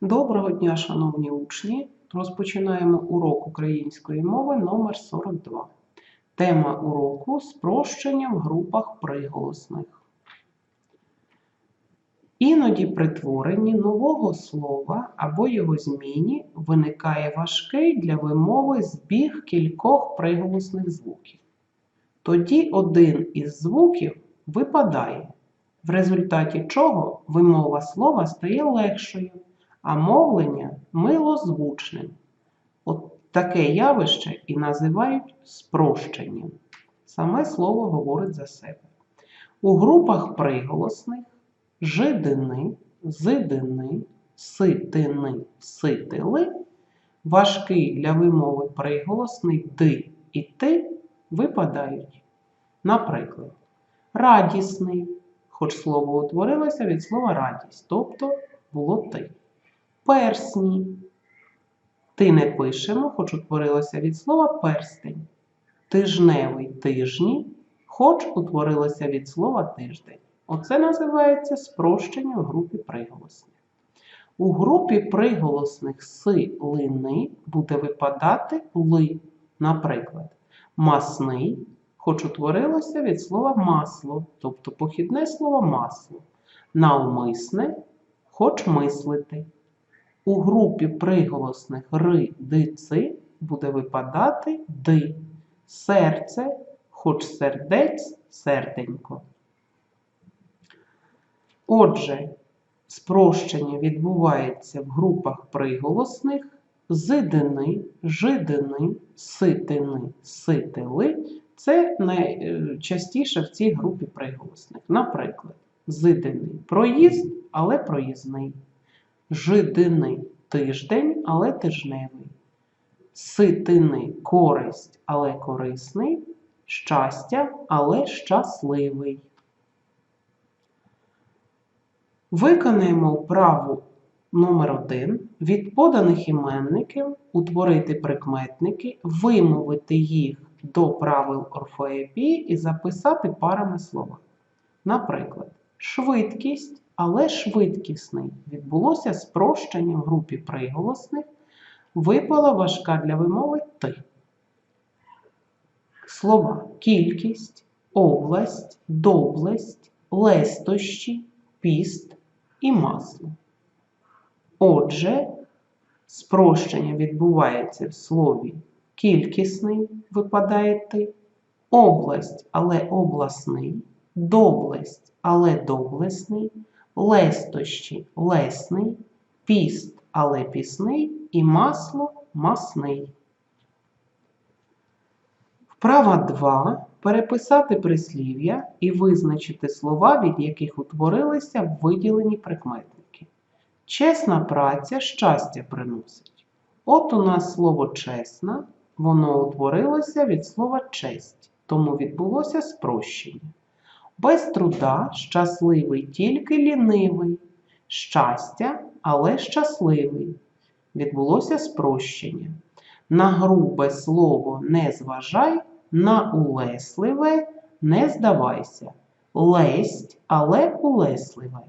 Доброго дня, шановні учні! Розпочинаємо урок української мови номер 42. Тема уроку спрощення в групах приголосних. Іноді при творенні нового слова або його зміні виникає важкий для вимови збіг кількох приголосних звуків. Тоді один із звуків випадає, в результаті чого вимова слова стає легшою а мовлення милозвучним. От таке явище і називають спрощенням. Саме слово говорить за себе. У групах приголосних жидини, зидини, ситини, ситили важкий для вимови приголосний ди і ти випадають. Наприклад, радісний, хоч слово утворилося від слова радість, тобто було ти персні. Ти не пишемо, хоч утворилося від слова перстень. Тижневий тижні, хоч утворилося від слова тиждень. Оце називається спрощення в групі приголосних. У групі приголосних си лини буде випадати ли, наприклад, масний, хоч утворилося від слова масло, тобто похідне слово масло, навмисне, хоч мислити. У групі приголосних ри, ди, ци буде випадати ди, серце, хоч сердець, серденько. Отже, спрощення відбувається в групах приголосних зидини, жидини, ситини, ситили. Це найчастіше в цій групі приголосних. Наприклад, зидини проїзд, але проїзний жидини тиждень, але тижневий, ситини користь, але корисний, щастя, але щасливий. Виконаємо вправу номер 1 від поданих іменників утворити прикметники, вимовити їх до правил орфоепії і записати парами слова. Наприклад, швидкість але швидкісний. Відбулося спрощення в групі приголосних, випала важка для вимови ти. Слова кількість, область, доблесть, лестощі, піст і масло. Отже, спрощення відбувається в слові кількісний випадає ти, область, але обласний, доблесть, але доблесний, лестощі лесний, піст, але пісний і масло масний. Вправа 2. Переписати прислів'я і визначити слова, від яких утворилися виділені прикметники. Чесна праця щастя приносить. От у нас слово чесна, воно утворилося від слова честь, тому відбулося спрощення. Без труда щасливий тільки лінивий, щастя, але щасливий. Відбулося спрощення. На грубе слово не зважай, на улесливе не здавайся. Лесть, але улесливе.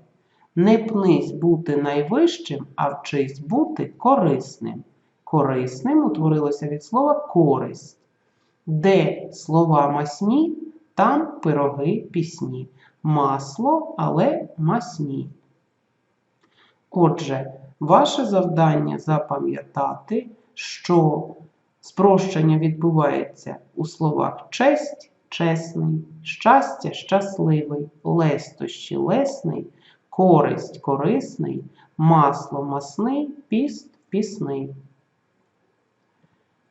Не пнись бути найвищим, а вчись бути корисним. Корисним утворилося від слова користь. Де слова масні, там пироги пісні. Масло, але масні. Отже, ваше завдання запам'ятати, що спрощення відбувається у словах честь чесний, щастя щасливий, лестощі лесний, користь корисний, масло масний, піст пісний.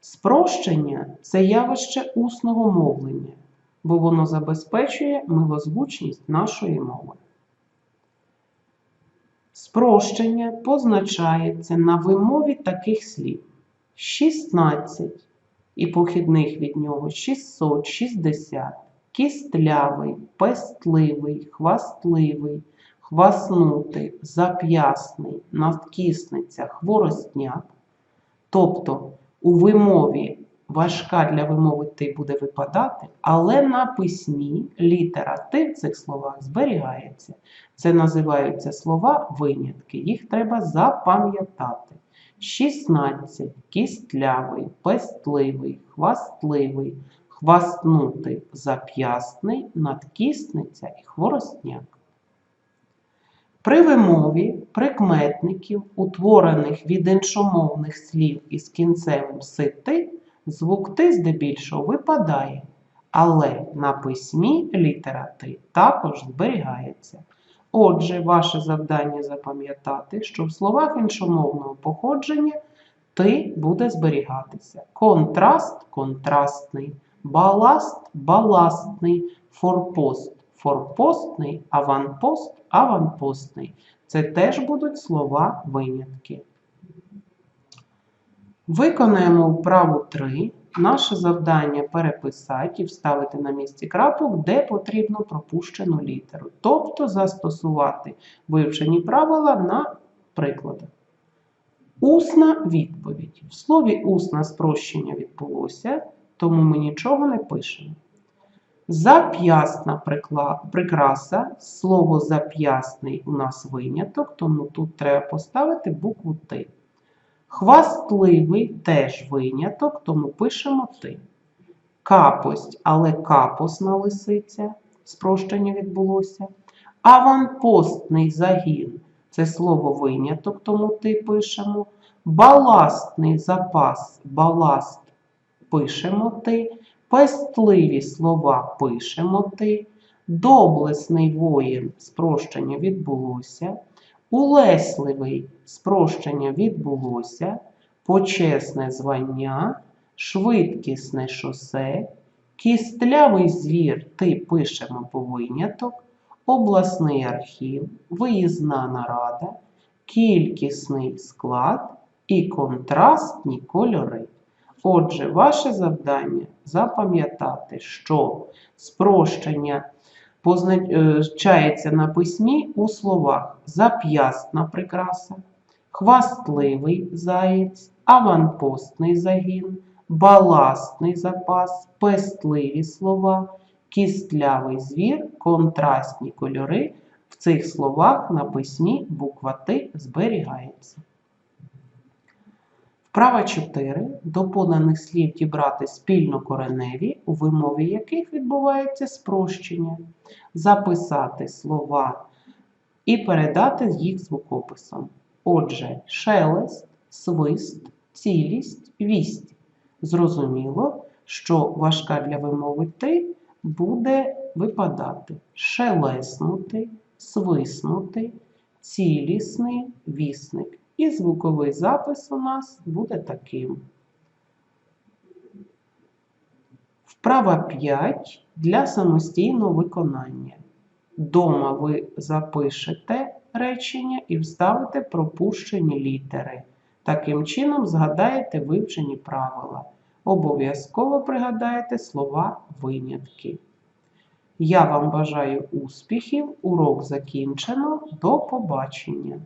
Спрощення це явище усного мовлення бо воно забезпечує милозвучність нашої мови. Спрощення позначається на вимові таких слів: 16 і похідних від нього 660, кістлявий, пестливий, хвастливий, хваснутий, зап'ясний, надкісниця, хворостняк. Тобто у вимові важка для вимови ти буде випадати, але на письмі літера ти в цих словах зберігається. Це називаються слова винятки. Їх треба запам'ятати. 16. Кістлявий, пестливий, хвастливий, хвастнутий, зап'ясний, надкісниця і хворостняк. При вимові прикметників, утворених від іншомовних слів із кінцевим сити, звук ти здебільшого випадає, але на письмі літера ти також зберігається. Отже, ваше завдання запам'ятати, що в словах іншомовного походження ти буде зберігатися. Контраст контрастний, баласт баластний, форпост форпостний, аванпост аванпостний. Це теж будуть слова винятки. Виконаємо вправу 3. Наше завдання переписати і вставити на місці крапок, де потрібно пропущену літеру. Тобто застосувати вивчені правила на прикладах. Усна відповідь. В слові усна спрощення відбулося, тому ми нічого не пишемо. Зап'ясна прикраса. Слово зап'ясний у нас виняток, тому тут треба поставити букву Т. Хвастливий теж виняток, тому пишемо ти. Капость, але капосна лисиця, спрощення відбулося. Аванпостний загін це слово виняток, тому ти пишемо. Баластний запас, баласт пишемо ти. Пестливі слова пишемо ти. Доблесний воїн спрощення відбулося. Улесливий. Спрощення відбулося, почесне звання, швидкісне шосе, кістлявий звір. Ти пишемо по виняток, обласний архів, виїзна нарада, кількісний склад. І контрастні кольори. Отже, ваше завдання запам'ятати, що спрощення позначається на письмі у словах зап'ясна прикраса, хвастливий заєць, аванпостний загін, баластний запас, пестливі слова, кістлявий звір, контрастні кольори. В цих словах на письмі буква Т зберігається. Вправа 4. До поданих слів дібрати спільно кореневі, у вимові яких відбувається спрощення, записати слова і передати їх звукописом. Отже, шелест, свист, цілість, вість. Зрозуміло, що важка для вимови ти буде випадати шелеснути, свиснути, цілісний вісник. І звуковий запис у нас буде таким. Вправа 5 для самостійного виконання. Дома ви запишете речення і вставите пропущені літери. Таким чином згадаєте вивчені правила. Обов'язково пригадаєте слова винятки. Я вам бажаю успіхів. Урок закінчено. До побачення!